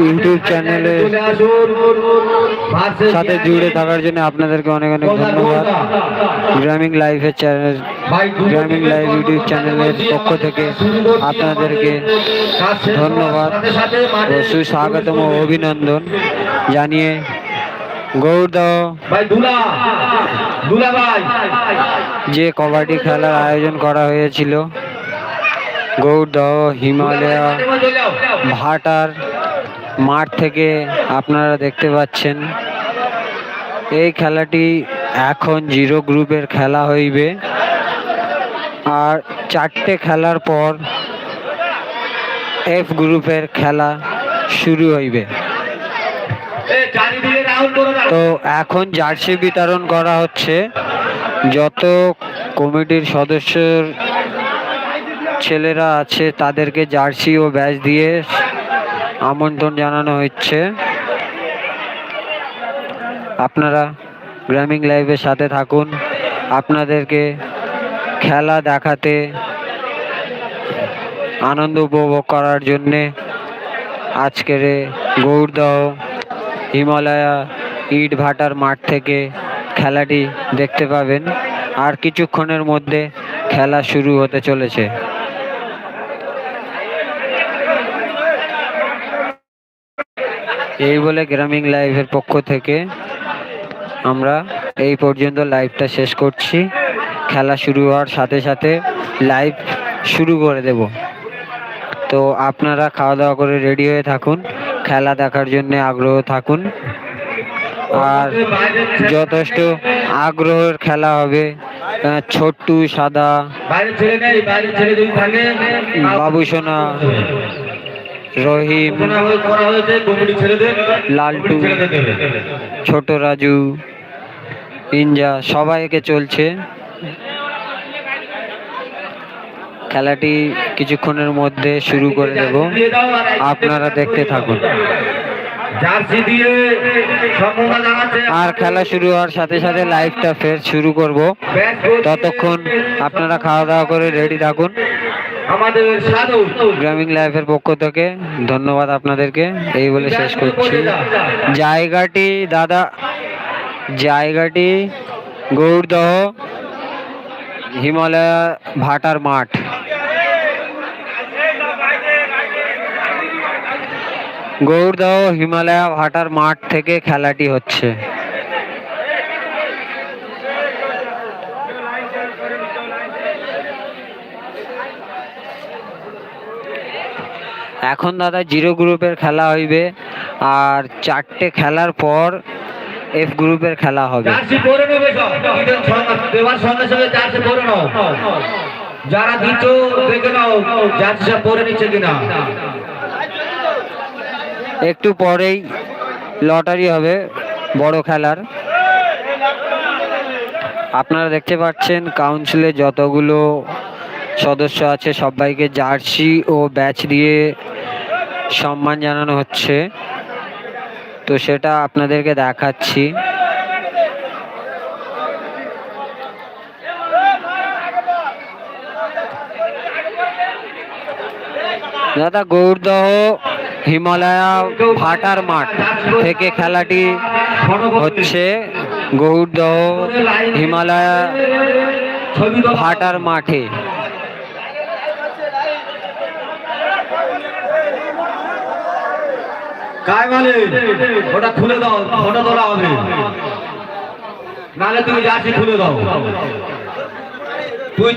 YouTube চ্যানেলের সাথে জুড়ে থাকার জন্য আপনাদেরকে অনেক অনেক ধন্যবাদ। গ্রামীণ লাইফের চ্যানেল গ্রামীণ লাইফ ইউটিউব চ্যানেলের পক্ষ থেকে আপনাদেরকে ধন্যবাদ ও সুস্বাগতম ও অভিনন্দন জানিয়ে ভাই যে কবাডি খেলার আয়োজন করা হয়েছিল গৌরদহ হিমালয়া ভাটার মাঠ থেকে আপনারা দেখতে পাচ্ছেন। এই খেলাটি এখন জিরো গ্রুপের খেলা হইবে। আর চারটে খেলার পর এফ গ্রুপের খেলা শুরু হইবে। তো এখন জার্সি বিতরণ করা হচ্ছে। যত কমিটির সদস্যর ছেলেরা আছে, তাদেরকে জার্সি ও ব্যাচ দিয়ে আমন্ত্রণ জানানো হচ্ছে। আপনারা গ্রামীণ লাইভের সাথে থাকুন। আপনাদেরকে খেলা দেখাতে আনন্দ উপভোগ করার জন্যে আজকের গৌরদহ হিমালয়া ইট ভাটার মাঠ থেকে খেলাটি দেখতে পাবেন। আর কিছুক্ষণের মধ্যে খেলা শুরু হতে চলেছে। এই বলে গ্রামীণ লাইভের পক্ষ থেকে আমরা এই পর্যন্ত লাইভটা শেষ করছি। খেলা শুরু হওয়ার সাথে সাথে লাইভ শুরু করে দেব। তো আপনারা খাওয়া দাওয়া করে রেডি হয়ে থাকুন। খেলা দেখার জন্য আগ্রহ থাকুন। আর যথেষ্ট আগ্রহের খেলা হবে। ছোট্টু সাদা ছেলে রহিম, লালটু। ছোট রাজু ইঞ্জা সবাইকে চলছে। খেলাটি কিছুক্ষণের মধ্যে শুরু করে দেব। আপনারা দেখতে থাকুন। আর খেলা শুরু হওয়ার সাথে সাথে লাইভটা ফের শুরু করব। ততক্ষণ আপনারা খাওয়া দাওয়া করে রেডি থাকুন। আমাদের সাধু গ্রামীণ লাইফের পক্ষ থেকে ধন্যবাদ আপনাদেরকে। এই বলে শেষ করছি। জায়গাটি দাদা জায়গাটি গৌরদহ হিমালয়া ভাটার মাঠ। গৌরদহ হিমালয়া ভাটার মাঠ থেকে খেলাটি হচ্ছে। এখন দাদা জিরো গ্রুপের খেলা হইবে আর চারটে খেলার পর এফ গ্রুপের খেলা হবে। যারা দিচ্ছ দেখে নাও জার্সি সব পরে নিচ্ছে কিনা। একটু পরেই লটারি হবে বড় খেলার। আপনারা দেখতে পাচ্ছেন কাউন্সিলে যতগুলো সদস্য আছে, সবাইকে জার্সি ও ব্যাচ দিয়ে সম্মান জানানো হচ্ছে। তো সেটা আপনাদেরকে দেখাচ্ছি। দাদা, গৌরদহ হিমালয়া ভাটার মাঠ থেকে খেলাটি হচ্ছে। গৌরদহ হিমালয়া ভাটার মাঠে। ওটা খুলে দাও তোলা হবে। জার্সি খুলে দাও। তুই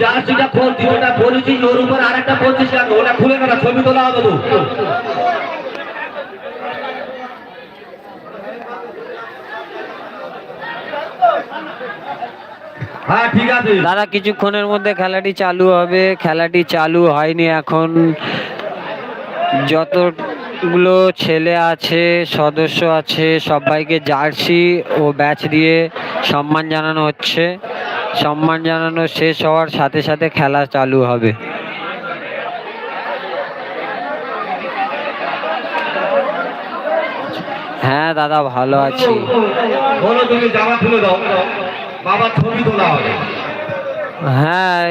ওটা ওর উপর ওটা খুলে ছবি তোলা হবে হ্যাঁ ঠিক আছে। দাদা, কিছুক্ষণের মধ্যে খেলাটি চালু হবে। খেলাটি চালু হয়নি এখন। যতগুলো ছেলে আছে সদস্য আছে সবাইকে জার্সি ও ব্যাচ দিয়ে সম্মান জানানো হচ্ছে। সম্মান জানানো শেষ হওয়ার সাথে সাথে খেলা চালু হবে। হ্যাঁ দাদা ভালো আছি। হ্যাঁ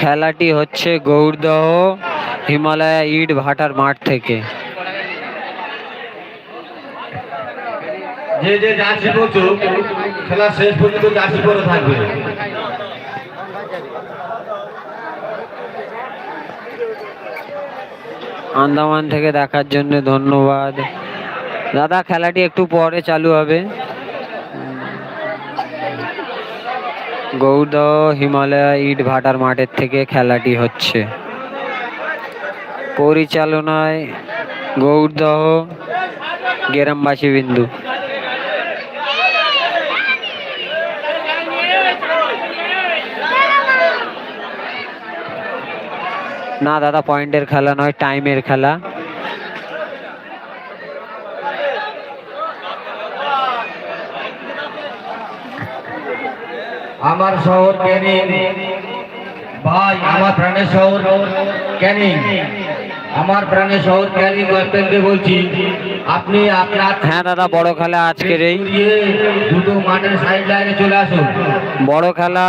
খেলাটি হচ্ছে গৌরদহ হিমালয়া ইট ভাটার মাঠ থেকে। যে যে জার্সি করছ খেলা শেষ পর্যন্ত জার্সি পরে থাকবে। আন্দামান থেকে দেখার জন্য ধন্যবাদ। দাদা, খেলাটি একটু পরে চালু হবে। গৌরদহ হিমালয় ইট ভাটার মাঠের থেকে খেলাটি হচ্ছে। পরিচালনায় গৌরদহ গ্রামবাসী বিন্দু। না, দাদা, পয়েন্টের খেলা নয়, টাইমের খেলা। আমার শহর ক্যানিং। ভাই, আমার প্রাণের শহর ক্যানিং। আমার প্রাণে শহর ক্যানিং ক্যাপ্টেনকে বলছি আপনি আপনার হ্যাঁ দাদা বড় খেলা আজকের এই। দুটো মাঠের সাইড লাইনে চলে আসুন। বড় খেলা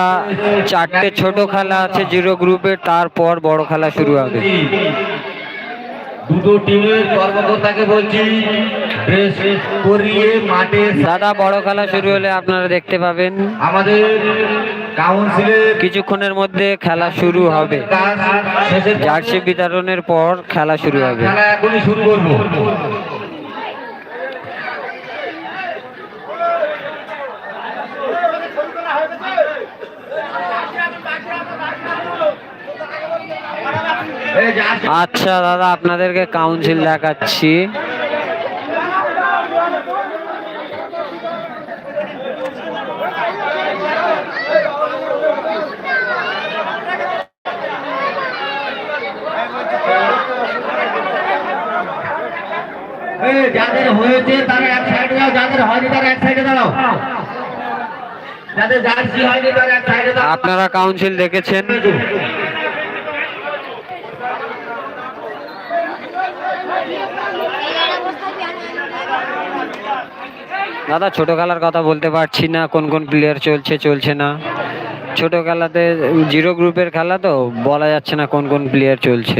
চারটে ছোট খেলা আছে জিরো গ্রুপে তারপর বড় খেলা শুরু হবে। দুটো টিমের কর্মকর্তাকে বলছি ড্রেস করিয়ে মাঠে দাদা বড় খেলা শুরু হলে আপনারা দেখতে পাবেন। আমাদের কিছুক্ষণের মধ্যে খেলা শুরু হবে। জার্সি বিতরণের পর খেলা শুরু হবে। শুরু আচ্ছা দাদা আপনাদেরকে কাউন্সিল দেখাচ্ছি এই যাদের হয়েছে তারা এক সাইডে যাও যাদের হয়নি তারা এক সাইডে দাঁড়াও। যাদের জার্সি হয়নি তারা এক সাইডে দাঁড়াও। আপনারা কাউন্সিল দেখেছেন। দাদা ছোট খেলার কথা বলতে পারছি না, কোন কোন প্লেয়ার চলছে চলছে না। ছোট খেলাতে জিরো গ্রুপের খেলা তো, বলা যাচ্ছে না কোন কোন প্লেয়ার চলছে।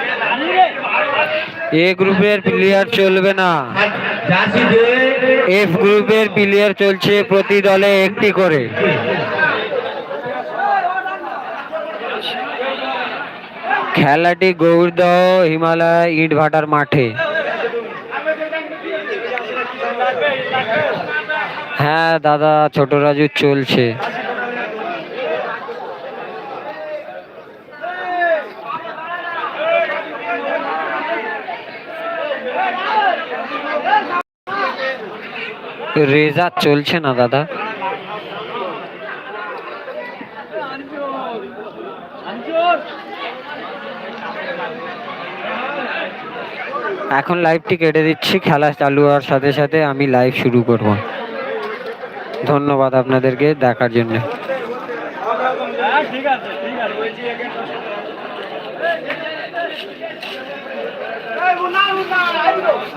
এ গ্রুপের প্লেয়ার চলবে না। এফ গ্রুপের প্লেয়ার চলছে প্রতি দলে একটি করে। খেলাটি গৌরদহ হিমালয় ইট ভাটার মাঠে। হ্যাঁ দাদা, ছোট রাজু চলছে। রেজা চলছে না, দাদা? এখন লাইভটি কেটে দিচ্ছি, খেলা চালু হওয়ার সাথে সাথে আমি লাইভ শুরু করব। ধন্যবাদ আপনাদেরকে দেখার জন্য।